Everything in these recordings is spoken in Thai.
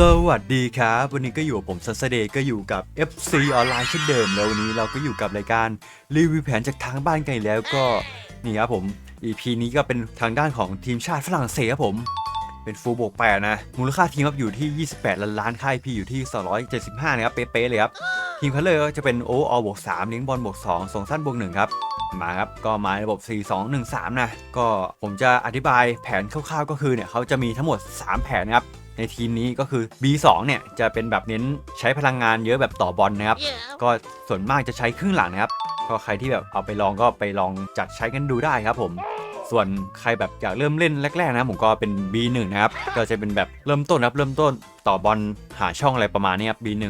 สวัสดีครับ วันนี้ก็อยู่กับผมซัสเดย์ก็อยู่กับ FC ออนไลน์เช่นเดิมแล้ววันนี้เราก็อยู่กับรายการรีวิวแผนจากทางบ้านกันอีกแล้วก็นี่ครับผม EP นี้ก็เป็นทางด้านของทีมชาติฝรั่งเศสครับผม เป็นฟูลบวกแปดนะ มูลค่าทีมครับอยู่ที่ 28 ล้านล้านค่ายพีอยู่ที่ 275 นะครับ เป๊ะๆเลยครับ ทีมคัลเลอก็จะเป็นโอออบวก3เลี้ยงบอลบวก2ส่งสั้นบวก1ครับมาครับ ก็มาในระบบ 4 2 1 3 นะ ก็ผมจะอธิบายแผนคร่าวๆ ก็คือเนี่ยเขาจะมีทั้งหมด 3 แผนนะครับ ในทีมนี้ก็คือ B2 เนี่ยจะเป็นแบบเน้นใช้พลังงานเยอะแบบต่อบอลนะครับ ก็ส่วนมากจะใช้ครึ่งหลังนะครับ ก็ใครที่แบบเอาไปลองก็ไปลองจัดใช้กันดูได้ครับผม ส่วนใครแบบอยากเริ่มเล่นแรกๆนะผมก็เป็น B1 นะครับ ก็จะเป็นแบบเริ่มต้นนะครับเริ่มต้นต่อบอลหาช่องอะไรประมาณนี้ครับ B1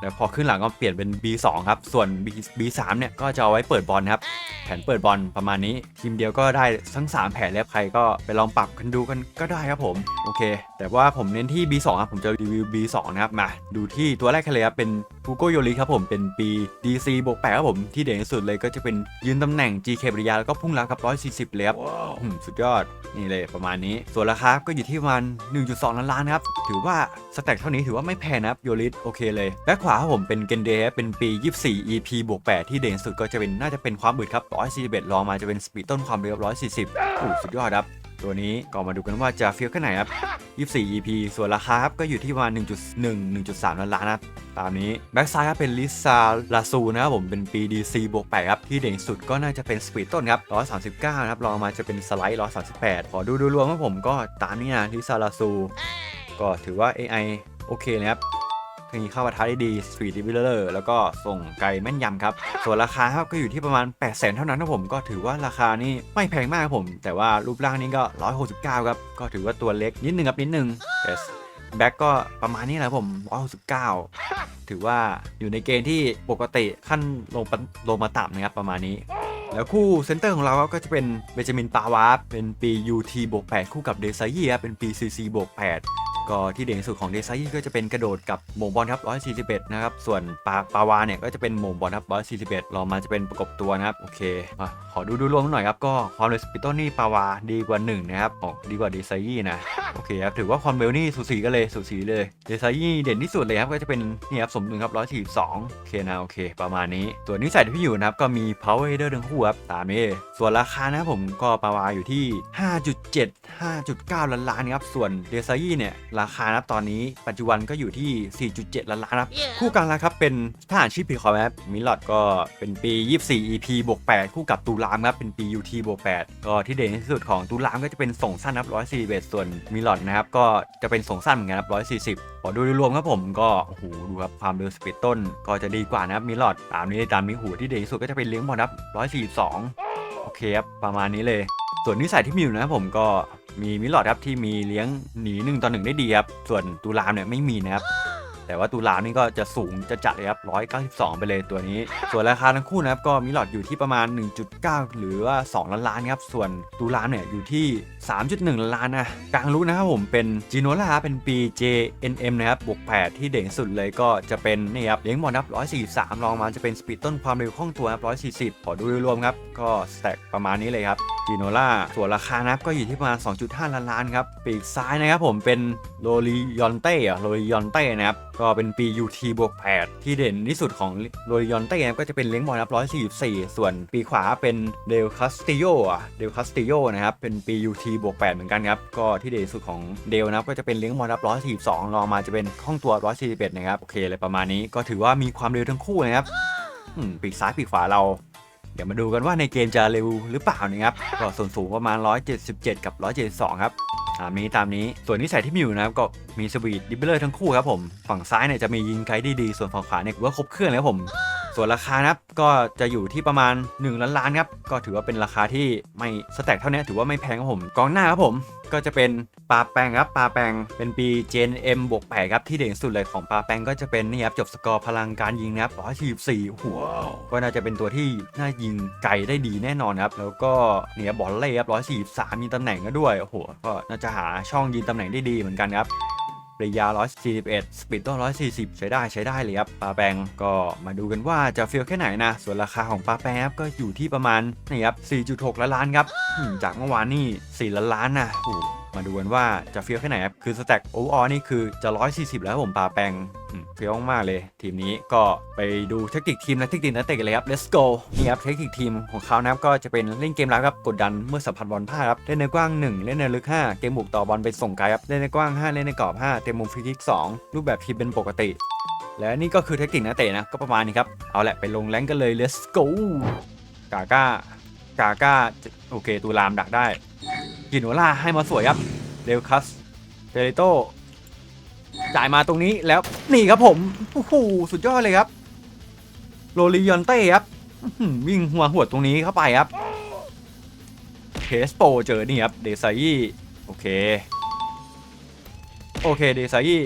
แล้วพอขึ้นหลังก็เปลี่ยนเป็น B2 ครับ ส่วน B B3 เนี่ยก็จะเอาไว้เปิดบอลครับ แผนเปิดบอลประมาณนี้ ทีมเดียวก็ได้ทั้ง 3 แผนแล้วใครก็ไปลองปรับกันดูกันก็ได้ครับผม โอเค แต่ว่าผมเน้นที่ B2 ครับ ผมจะรีวิว B2 นะครับ มาดูที่ตัวแรกเลยครับเป็น ฟูโกโยริครับผมเป็นปี DC บวกแปดครับผมที่เด่นที่สุดเลยก็จะเป็นยืนตำแหน่ง GK ปริยาแล้วก็พุ่งรับกับ 140 เลยครับอืมสุดยอดนี่เลยประมาณนี้ ส่วนราคาก็อยู่ที่ประมาณ 1.2 ล้านล้านนะครับ ถือว่าสแต็กเท่านี้ถือว่าไม่แพงนะครับโยริสโอเคเลยแบ็คขวาครับผมเป็นเกนเดย์เป็นปี 24 EP บวก8ที่เด่นสุดก็จะเป็นน่าจะเป็นความบึดครับ141ลองมาจะเป็นสปีดต้นความเร็ว140อู้สุดยอดครับ ตัวนี้ก็มาดูกันว่าจะเฟี้ยวแค่ไหนครับ24 EP ส่วนราคาครับก็อยู่ที่ประมาณ1.1 1.3 ล้านล้านนะครับตามนี้แบ็กซ้ายครับเป็นลิซาลาซูนะครับผมเป็นปี DC บวก8ครับ ที่เด่นสุดก็น่าจะเป็นสปีดต้นครับ139นะครับรองมาจะเป็นสไลด์138ขอดูดูรวมครับผมก็ตามนี้นะลิซาลาซู ก็ถือว่า AI โอเคนะครับ ทคนิคเข้าปะทะได้ดี Speed d e v e l o p e r แล้วก็ส่งไกลแม่นยำครับ ส่วนราคาครับก็อยู่ที่ประมาณ 8 0 0 0 0 0เท่านั้นครับผมก็ถือว่าราคานี่ไม่แพงมากครับผม แต่ว่ารูปร่างนี่ก็ 169 ครับ ก็ถือว่าตัวเล็กนิดนึงครับนิดนึงแต่แบ็กก็ประมาณนี้แหละครับผม169 ถือว่าอยู่ในเกณฑ์ที่ปกติขั้นลงปะลงมาต่ำนะครับประมาณนี้แล้วคู่เซนเตอร์ของเราก็จะเป็นเบนจามินปาวาร์เป็นปี UT บวก8คู่กับเดซายี่ครับเป็นปี CC บวก8 ก็ที่เด่นสุดของเดซายี่ก็จะเป็นกระโดดกับโมงบอลครับ141 นะครับ ส่วนปาปาวาเนี่ยก็จะเป็นโมงบอลครับ141 รองมาจะเป็นประกบตัวนะครับ โอเคมาขอดูดูรวมหน่อยครับ ก็ความเร็วสปีดต้นนี่ปาวาดีกว่า 1 นะครับ ออกดีกว่าเดซายี่นะ โอเคครับถือว่าความเร็วนี่สูสีกันเลยสูสีเลยเดซายี่เด่นที่สุดเลยครับก็จะเป็นนี่ครับสมดุลครับ142โอเคนะโอเค ประมาณนี้ ตัวนิสัยที่พี่อยู่นะครับก็มี power header ทั้งคู่ครับตามนี้ส่วนราคานะครับผมก็ปาวาอยู่ที่ 5.7 5.9 ล้านล้านครับส่วนเดซายี่เนี่ยราคานะครับตอนนี้ปัจจุบันก็อยู่ที่ 4.7 ล้านล้านครับคู่กันแล้วครับเป็นทหารชีพผีคอมครับมิลลอดก็เป็นปี 24 EP บวก8คู่กับตูรามครับเป็นปี UT บวก8ก็ที่เด่นที่สุดของตูรามก็จะเป็นส่งสั้นครับ141ส่วนมิลลอดนะครับ ก็จะเป็นส่งสั้นเหมือนกันครับ 140ขอดูโดยรวมครับผมก็โอ้โหดูครับความเร็วสปีดต้น ก็จะดีกว่านะครับมิลลอดตามนี้ตามมีหูที่เด่นที่สุดก็จะเป็นเลี้ยงบอลครับ142 โอเคครับประมาณนี้เลย ส่วนนิสัยที่มีอยู่นะครับผมก็มีมิลลอดครับที่มีเลี้ยงหนี1ต่อ1ได้ดีครับส่วนตูรามเนี่ยไม่มีนะครับ แต่ว่าตูรามนี่ก็จะสูงจะจัดเลยครับ192 ไปเลยตัวนี้ ส่วนราคาทั้งคู่นะครับก็มิลลอดอยู่ที่ประมาณ 1.9 หรือว่า 2 ล้านล้านครับ ส่วนตูรามเนี่ยอยู่ที่ 3.1 ล้านล้านนะกลางรู้นะครับผมเป็นจีโนล่าเป็นปี JNM นะครับบวก8ที่เด่นสุดเลยก็จะเป็นนี่ครับเลี้ยงบอลครับ143รองมาจะเป็นสปีดต้นความเร็วคล่องตัวครับ140ขอดูโดยรวมครับก็สแต็กประมาณนี้เลยครับ จีโนล่าส่วนราคานะครับก็อยู่ที่ประมาณ 2.5 ล้านล้านครับ ปีกซ้ายนะครับผมเป็นโรลิยอนเต้อะโรลิยอนเต้นะครับ ก็เป็นปี UT บวก8ที่เด่นที่สุดของโรลิยอนเต้ก็จะเป็นเลี้ยงบอลครับ144 ส่วนปีขวาเป็นเดลคาสติโยอะเดลคาสติโยนะครับ เป็นปี UT บวก8เหมือนกันครับ ก็ที่เด่นที่สุดของเดลนะครับก็จะเป็นเลี้ยงบอลครับ142รองมาจะเป็นข้องตัว 141 นะครับ โอเคเลยประมาณนี้ก็ถือว่ามีความเร็วทั้งคู่นะครับปีกซ้ายปีกขวาเรา ดี๋ยวมาดูกันว่าในเกมจะเร็วหรือเปล่านะครับ ก็ส่วนสูงประมาณ 177 กับ 172 ครับตามนี้ตามนี้ส่วนนิสัยที่มีอยู่นะครับก็มีสวีทดิบเบลเลอร์ทั้งคู่ครับผม ฝั่งซ้ายเนี่ยจะมียิงไกด์ดีๆ ส่วนฝั่งขวาเนี่ยถือว่าครบเครื่องแล้วผม ส่วนราคานะครับก็จะอยู่ที่ประมาณ 1 ล้านล้านครับ ก็ถือว่าเป็นราคาที่ไม่สแต็กเท่านี้ถือว่าไม่แพงครับผม กองหน้าครับผมก็จะเป็น ปลาแปงครับปลาแปงเป็นปี Gen M บวก8ครับที่เด่นสุดเลยของปลาแปงก็จะเป็นนี่ครับจบสกอร์พลังการยิงนะครับ144หัวก็น่าจะเป็นตัวที่น่ายิงไกลได้ดีแน่นอนครับแล้วก็เนี่ยบอลเล่ครับ143 มีตำแหน่งก็ด้วยโอ้โหก็น่าจะหาช่องยิงตำแหน่งได้ดีเหมือนกันครับระยะ141 สปีดต้น140 ใช้ได้ใช้ได้เลยครับปลาแปงก็มาดูกันว่าจะเฟีลแค่ไหนนะ ส่วนราคาของปลาแปงครับก็อยู่ที่ประมาณนี่ครับ 4.6 ล้านล้านครับอืมจากเมื่อวานนี่ 4 ล้านล้านนะโอ้โห มาดูกันว่าจะเฟี้ยวแค่ไหนครับ คือสแต็กโอเวอร์นี่คือจะ 140 แล้วผมปาแปงเฟี้ยวมากเลย ทีมนี้ก็ไปดูเทคนิคทีมและเทคนิคนักเตะกันเลยครับ let's go นี่ครับเทคนิคทีมของเขานะครับก็จะเป็นเล่นเกมรับครับกดดันเมื่อสัมผัสบอลพลาดครับเล่นในกว้าง 1 เล่นในลึก 5 เกมบุกต่อบอลไปส่งไกลครับเล่นในกว้าง 5 เล่นในกรอบ 5 เต็มมุมฟรีคิก2รูปแบบทีมเป็นปกติ และนี่ก็คือเทคนิคนักเตะนะก็ประมาณนี้ครับเอาแหละไปลงแรงกันเลย let's go กาก้ากาก้าโอเคตูรามดักได้ กินโนล่าให้มาสวยครับเดลคัสเตเลโตจ่ายมาตรงนี้แล้วนี่ครับผมโอ้โหสุดยอดเลยครับโรลิยอนเต้ครับวิ่งหัวหัวดตรงนี้เข้าไปครับเคสโปเจอนี่ครับเดซายี่โอเคโอเคเดซายี่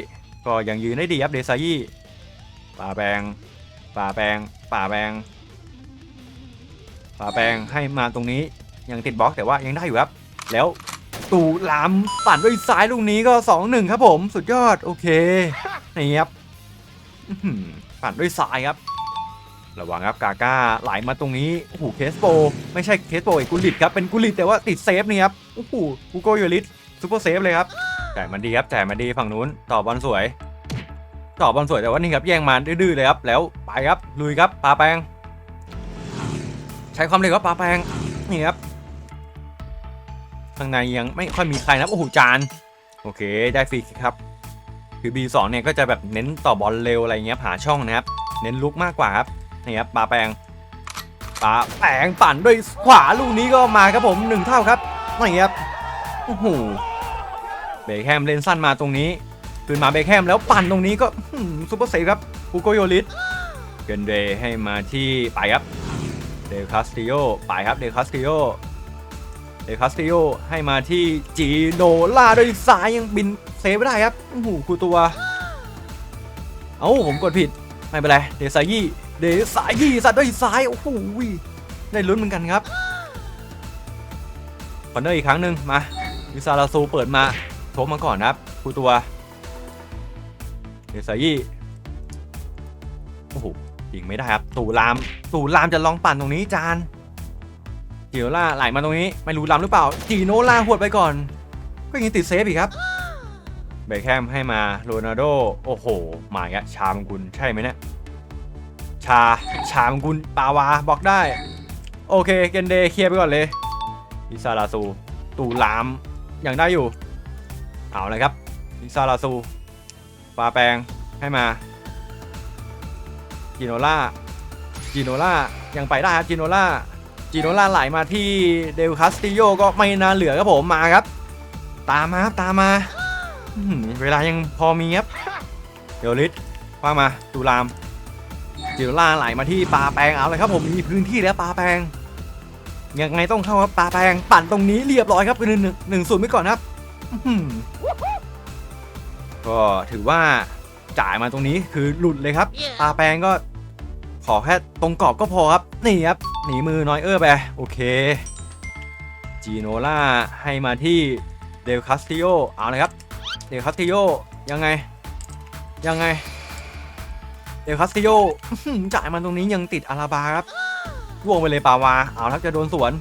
ก็ยังยืนได้ดีครับเดซายี่ป่าแปงป่าแปงป่าแปงป่าแปงให้มาตรงนี้ยังติดบล็อกแต่ว่ายังได้อยู่ครับ แล้วตูลามปั่นด้วยซ้ายลูกนี้ก็ 2-1 ครับผมสุดยอดโอเคนี่ครับปั่นด้วยซ้ายครับ ระวังครับกาก้าไหลมาตรงนี้โอ้โหเคสโป ไม่ใช่เคสโปอีกกุลิตครับเป็นกุลิตแต่ว่าติดเซฟนี่ครับโอ้โหกูโกโยลิสซูเปอร์เซฟเลยครับแต่ายมันดีครับแต่ายมันดีฝั่งนู้นต่อบอลสวยต่อบอลสวยแต่ว่านี่ครับแย่งมาดื้อเลยครับแล้วไปครับลุยครับปาแปง ใช้ความเร็วครับปาแปงนี่ครับ ข้างในยังไม่ค่อยมีใครนับโอ้โหจานโอเคได้ฟรีครับคือ B2 เนี่ยก็จะแบบเน้นต่อบอลเร็วอะไรเงี้ยหาช่องนะครับ เน้นลุกมากกว่าครับนี่ครับปาแปงปาแปงปั่นด้วยขวาลูกนี้ก็มาครับผมหนึ่งเท่าครับนี่ครับโอ้โหเบคแฮมเล่นสั้นมาตรงนี้คืนมาเบคแฮมแล้วปั่นตรงนี้ก็ซุปเปอร์เซฟครับฮูโกโยลิสเกนเดย์ให้มาที่ไปครับเดลคาสติโอไปครับเดลคาสติโอ เดคาสติโอให้มาที่จีโนล่าด้วยซ้ายยังบินเซฟไม่ได้ครับโอ้โหคูตัว เอ้าผมกดผิด ไม่เป็นไร เดซายี่เดซายี่สัตว์ด้วยซ้าย โอ้โหได้ลุ้นเหมือนกันครับคอนเนอร์อีกครั้งหนึ่งมาวิซาลาซูเปิดมาโทบมาก่อนครับคูตัว เดซายี่โอ้โหยิงไม่ได้ครับ ตู่ราม ตู่รามจะลองปั่นตรงนี้จาน จีโนล่าไหลมาตรงนี้ ไม่รู้ล้ำหรือเปล่าจีโนล่าหวดไปก่อน ก็ยังติดเซฟอีกครับเบคแฮมให้มาโรนัลโดโอ้โหมาอีกแล้วชามกุลใช่ไหมเนี่ยชาชามกุลปาวาบอกได้ โอเคเกนเดเคลียร์ไปก่อนเลยอิซาลาซูตูลามยังได้อยู่ เอาเลยครับอิซาลาซูปาแปงให้มาจีโนล่าจีโนล่ายังไปได้ครับจีโนล่า จีโนล่าไหลมาที่เดลคาสติโยก็ไม่นานเหลือครับผมมาครับ ตามมาครับตามมาอื้อหือเวลายังพอมีครับเดลลิสว่ามาตูรามจีโนล่าไหลมาที่ปาแปงเอาเลยครับผมมีพื้นที่แล้วปาแปงยังไงต้องเข้าครับปาแปงปั่นตรงนี้เรียบร้อยครับเป็นหนึ่งหนึ่งศูนย์ไปก่อนครับอื้อหือก็ถือว่าจ่ายมาตรงนี้คือหลุดเลยครับปาแปงก็ขอแค่ตรงกรอบก็พอครับ นี่ครับ หนีมือน้อยเออร์ไป โอเค จีโนล่าให้มาที่เดลคาสติโอเอาเลยครับ เดลคาสติโอยังไง ยังไง เดลคาสติโอจ่ายมาตรงนี้ยังติดอาราบาครับล่วงไปเลยปาวา เอาครับจะโดนสวน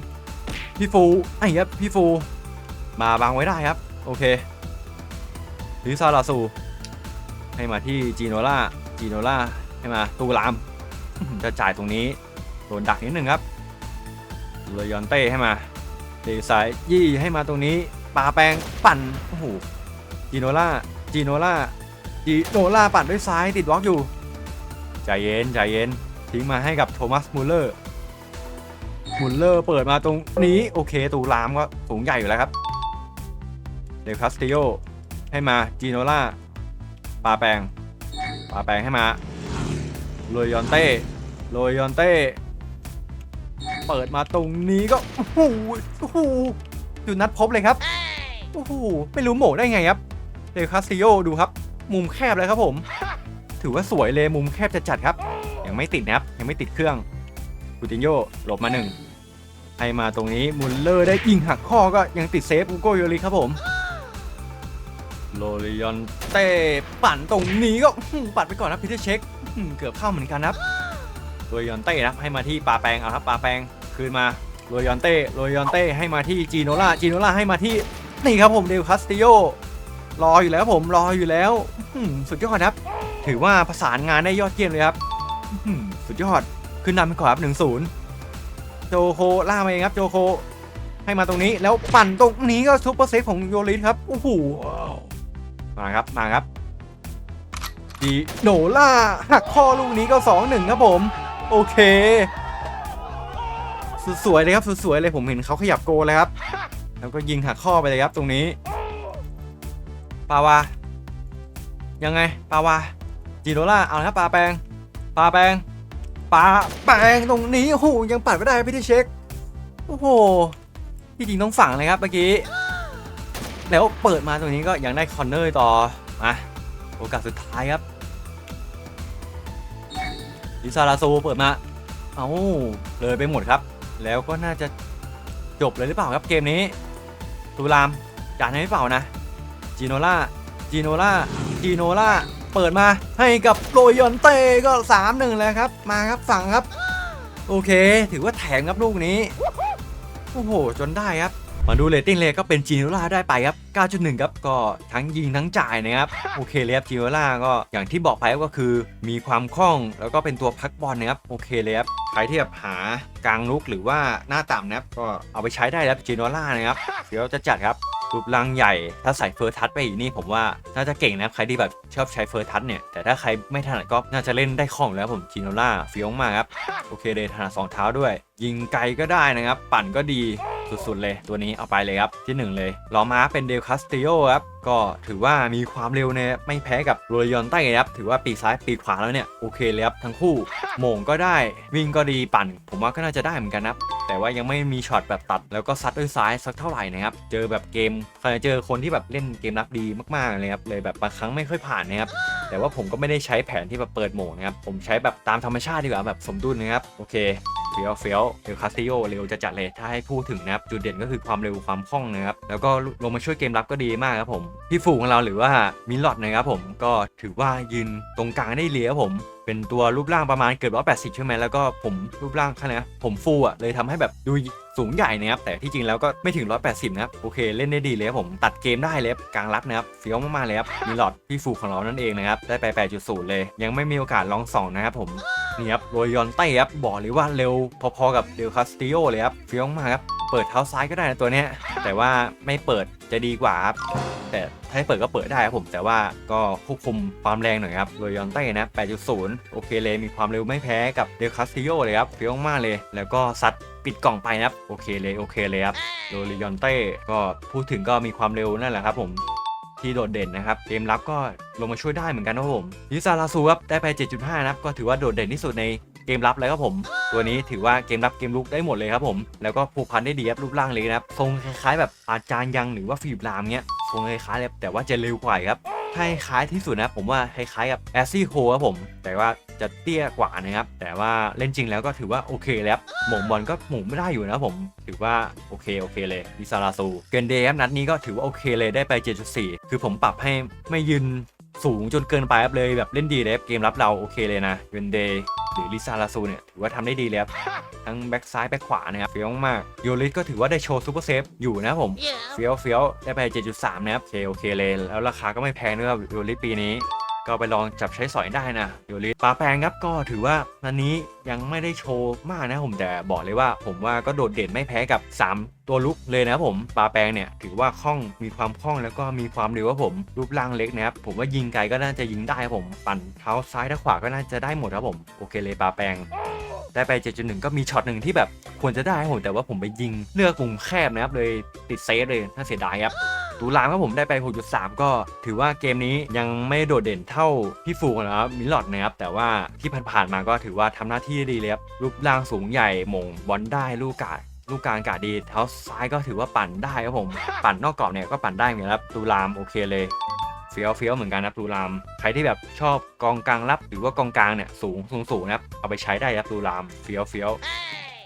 พี่ฟูไอ้ครับพี่ฟู มาบังไว้ได้ครับ โอเคลิซาลาซูให้มาที่จีโนล่าจีโนล่าให้มาตูรามจะจ่ายตรงนี้ ดนดักนิดหนึ่งครับเลยยอนเต้ให้มาเดซายยี่ให้มาตรงนี้ปาแปงปั่นโอ้โหจีโนล่าจีโนล่าจีโนล่าปั่นด้วยซ้ายติดบล็อกอยู่ใจเย็นใจเย็นทิ้งมาให้กับโทมัสมูลเลอร์มูลเลอร์เปิดมาตรงนี้โอเคตูรามก็สูงใหญ่อยู่แล้วครับเดลคาสติโยให้มาจีโนล่าปาแปงปาแปงให้มาโรยยอนเต้โรยยอนเต้ เปิดมาตรงนี้ก็โอ้โหโอ้โหจุดนัดพบเลยครับโอ้โหไม่รู้โหมได้ไงครับเดลคาสติโยดูครับ มุมแคบเลยครับผม ถือว่าสวยเลยมุมแคบจะจัดครับ ยังไม่ติดนะครับยังไม่ติดเครื่องคูตินโยหลบมาหนึ่งให้มาตรงนี้มุลเลอร์ได้ยิงหักข้อก็ยังติดเซฟอูโกโยริครับผมโรลิยอนเต้ปั่นตรงนี้ก็อื้อหือปัดไปก่อนนะพีเตอร์เช็คอืมเกือบเข้าเหมือนกันนะครับ โรยยอนเต้นะครับให้มาที่ปาแปงเอาครับปาแปงคืนมาโรยยอนเต้โรยยอนเต้ให้มาที่จีโนล่าจีโนล่าให้มาที่นี่ครับผมเดลคาสติโยรออยู่แล้วผมรออยู่แล้วสุดยอดครับ ถือว่าประสานงานได้ยอดเยี่ยมเลยครับสุดยอดขึ้นนำไปก่อนครับหนึ่งศูนย์โจโคล่ามาเองครับโจโคให้มาตรงนี้แล้วปั่นตรงนี้ก็ซุปเปอร์เซฟของโยลิสครับโอ้โหมาครับมาครับดีโนล่าหักข้อลูกนี้ก็สองหนึ่งครับผม โอเคส,สวยเลยครับส,สวยเลยผมเห็นเขาขยับโกเลยครับ แล้วก็ยิงหักข้อไปเลยครับตรงนี้ปาวายังไงปาวาจีโนล่าเอาละครับปาแปงปาแปงปาแปงตรงนี้โอ้โหยังปัดไม่ได้พี่ที่เช็คโอ้โหที่จริงต้องฝังเลยครับเมื่อกี้แล้วเปิดมาตรงนี้ก็ยังได้คอนเนอร์ต่อมาโอกาสสุดท้ายครับ ลิซาลาโซเปิดมา เอาเลยไปหมดครับ แล้วก็น่าจะจบเลยหรือเปล่าครับเกมนี้ตูรามจานให้เปล่านะ จีโนล่า จีโนล่า จีโนล่า เปิดมาให้กับโรยอนเต้ก็3-1แล้วครับ มาครับสั่งครับ โอเค ถือว่าแถมครับลูกนี้ โอ้โห จนได้ครับ มาดูเรตติ้งเลยก็เป็นจีโนล่าได้ไปครับ 9.1 ครับก็ทั้งยิงทั้งจ่ายนะครับ โอเคเลยครับจีโนล่าก็อย่างที่บอกไปก็คือมีความคล่องแล้วก็เป็นตัวพักบอลนะครับโอเคเลยครับใครที่แบบหากลางลุกหรือว่าหน้าต่ำนะครับก็เอาไปใช้ได้แล้วจีโนล่านะครับเดี๋ยวจะจัดครับรูปร่างใหญ่ถ้าใส่เฟิร์สทัชไปอีกนี่ผมว่าน่าจะเก่งนะครับใครที่แบบชอบใช้เฟิร์สทัชเนี่ยแต่ถ้าใครไม่ถนัดก็น่าจะเล่นได้คล่องแล้วผมจีโนล่าเฟี้ยวมากครับ โอเคเลยถนัดสองเท้าด้วย ยิงไกลก็ได้นะครับ ปั่นก็ดี สุดๆเลย ตัวนี้เอาไปเลยครับ ที่หนึ่งเลยรองมาเป็นเดลคาสติโอครับก็ถือว่ามีความเร็วเนี่ยไม่แพ้กับโรยอนใต้ครับ ถือว่าปีซ้ายปีขวาแล้วเนี่ย โอเคเลยครับ ทั้งคู่โม่งก็ได้ วิ่งก็ดีปั่น ผมว่าก็น่าจะได้เหมือนกันนะครับแต่ว่ายังไม่มีช็อตแบบตัดแล้วก็ซัดด้วยซ้ายสักเท่าไหร่นะครับ เจอแบบเกมเคยเจอคนที่แบบเล่นเกมรับดีมากๆเลยครับเลยแบบบางครั้งไม่ค่อยผ่านนะครับแต่ว่าผมก็ไม่ได้ใช้แผนที่แบบเปิดโหมดนะครับผมใช้แบบตามธรรมชาติดีกว่าแบบสมดุลนะครับโอเค เฟี้ยวเฟี้ยวเดลคาสติโอเร็วจะจัดเลยถ้าให้พูดถึงนะครับจุดเด่นก็คือความเร็วความคล่องนะครับแล้วก็ลงมาช่วยเกมรับก็ดีมากครับผมพี่ฟูของเราหรือว่ามิลลอดนะครับผมก็ถือว่ายืนตรงกลางได้เลียครับผมเป็นตัวรูปร่างประมาณเกือบร้อยแปดสิบใช่ไหมแล้วก็ผมรูปร่างขนาดผมฟูอะเลยทำให้แบบดูสูงใหญ่นะครับแต่ที่จริงแล้วก็ไม่ถึง 180 นะครับ โอเคเล่นได้ดีเลยครับผมตัดเกมได้เลยครับกลางรับนะครับเฟี้ยวมากๆเลยครับมีหลอดพี่ฟูของเรานั่นเองนะครับ ได้ไป 8.0 เลย ยังไม่มีโอกาสลองสองนะครับผม นี่ครับโรยอนเต้ครับบอกเลยว่าเร็วพอๆกับเดลคาสติโอเลยครับเฟี้ยวมากครับเปิดเท้าซ้ายก็ได้นะตัวเนี้ยแต่ว่าไม่เปิดจะดีกว่าครับแต่ถ้าเปิดก็เปิดได้ครับผมแต่ว่าก็ควบคุมความแรงหน่อยครับโดยอนเต้นะ 8.0 โอเคเลยมีความเร็วไม่แพ้กับเดลคาสติโยเลยครับเฟี้ยวมากเลย แล้วก็ซัดปิดกล่องไปนะครับโอเคเลยโอเคเลยครับโดยยอนเต้ก็พูดถึงก็มีความเร็วนั่นแหละครับผม ที่โดดเด่นนะครับเกมรับก็ลงมาช่วยได้เหมือนกันนะผมยิซาลาซูครับได้ไป 7.5 นะครับก็ถือว่าโดดเด่นที่สุดในเกมรับเลยครับผม ตัวนี้ถือว่าเกมรับเกมลุกได้หมดเลยครับผมแล้วก็ผูกพันได้ดีครับรูปร่างเลยนะครับทรงคล้ายๆ แบบอาจารย์ยังหรือว่าฟิลิปลามเงี้ยทรงคล้ายๆเลยแต่ว่าจะเร็วกว่าครับให้คล้ายที่สุดนะผมว่าคล้ายๆกับแอซซี่โคครับผม แต่ว่า จะเตี้ยกว่านะครับ แต่ว่าเล่นจริงแล้วก็ถือว่าโอเคแล้วครับหม่งบอลก็หม่งไม่ได้อยู่นะผม ถือว่าโอเคโอเคเลยดิซาราซูเกนเดย์ครับนัดนี้ก็ถือว่าโอเคเลยได้ไป 7.4 คือผมปรับให้ไม่ยืนสูงจนเกินไปครับเลยแบบเล่นดีเลยครับเกมรับเราโอเคเลยนะเกนเดย์หรือลิซาราซูเนี่ยถือว่าทำได้ดีเลยครับทั้งแบ็กซ้ายแบ็กขวานะครับเฟี้ยวมากโยลิสก็ถือว่าได้โชว์ซูเปอร์เซฟอยู่นะผมเฟี้ยวเฟี้ยวได้ไป 7.3 นะครับโอเคโอเคเลย แล้วราคาก็ไม่แพงด้วยครับโยลิสปีนี้ ก็ไปลองจับใช้สอยได้นะโยลิปลาแปลงครับก็ถือว่านันนี้ยังไม่ได้โชว์มากนะผมแต่บอกเลยว่า ผมว่าก็โดดเด่นไม่แพ้กับ 3 ตัวลุกเลยนะผมปลาแปลงเนี่ยถือว่าคล่องมีความคล่องแล้วก็มีความเร็วครับผมรูปร่างเล็กนะครับผมว่ายิงไกลก็น่าจะยิงได้ผมปั่นเท้าซ้ายและขวาก็น่าจะได้หมดครับผมโอเคเลยปลาแปลงได้ไป7.1ก็มีช็อตหนึ่งที่แบบควรจะได้ผมแต่ว่าผมไปยิงเลือกมุมแคบนะครับเลยติดเซฟเลยน่าเสียดายครับ ตูรามครับผมได้ไป 6.3 ก็ถือว่าเกมนี้ยังไม่โดดเด่นเท่าพี่ฟูนะครับมิลลอดนะครับแต่ว่าที่ผ่านๆมาก็ถือว่าทำหน้าที่ดีเลยครับรูปร่างสูงใหญ่มงบอลได้ลูกกาดลูกกลางกาดดีเท้าซ้ายก็ถือว่าปั่นได้ครับผมปั่นนอกกรอบเนี่ยก็ปั่นได้เหมือนกันครับตูรามโอเคเลยเฟี้ยวเฟี้ยวเหมือนกันนะตูรามใครที่แบบชอบกองกลางรับหรือว่ากองกลางเนี่ยสูงสูงสูงนะครับเอาไปใช้ได้ครับตูรามเฟี้ยวเฟี้ยว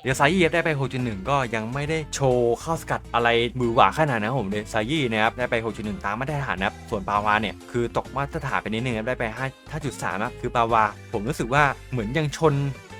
เดี๋ยวไซยี่ได้ไป 6.1 ก็ยังไม่ได้โชว์เข้าสกัดอะไรมือหวาขนาดนั้นผมเดยไซยี่นะครับได้ไป 6.1 ตามมาตรฐานนะครับส่วนปาวาเนี่ยคือตกมาตรฐานไปนิดนึงครับได้ไป5 5.3นะคือปาวา ผมรู้สึกว่าเหมือนยังชน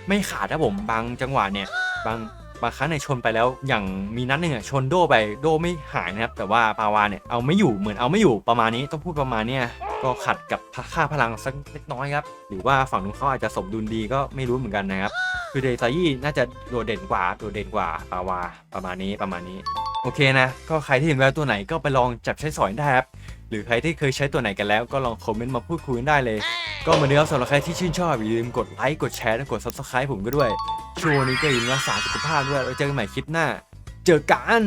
ไม่ขาดนะผมบางจังหวะเนี่ยบางบางครั้งเนี่ยชนไปแล้วอย่างมีนัดหนึ่งอะชนโดไปโดไม่หายนะครับ แต่ว่าปาวาเนี่ยเอาไม่อยู่เหมือนเอาไม่อยู่ประมาณนี้ต้องพูดประมาณเนี้ยก็ขัดกับค่าพลังสักเล็กน้อยครับ หรือว่าฝั่งนู้นเขาอาจจะสมดุลดีก็ไม่รู้เหมือนกันนะครับ คือเดซายี่น่าจะโดดเด่นกว่าโดดเด่นกว่าปาวาประมาณนี้ประมาณนี้ โอเคนะ ก็ใครที่เห็นแววตัวไหนก็ไปลองจับใช้สอยได้ครับหรือใครที่เคยใช้ตัวไหนกันแล้วก็ลองคอมเมนต์มาพูดคุยกันได้เลย ก็เหมือนเดิมสำหรับใครที่ชื่นชอบอย่าลืมกดไลค์กดแชร์และกด subscribe ผมก็ด้วยช่วงนี้ก็อย่าลืมรักษาสุขภาพด้วยแล้วเจอกันใหม่คลิปหน้า เจอกัน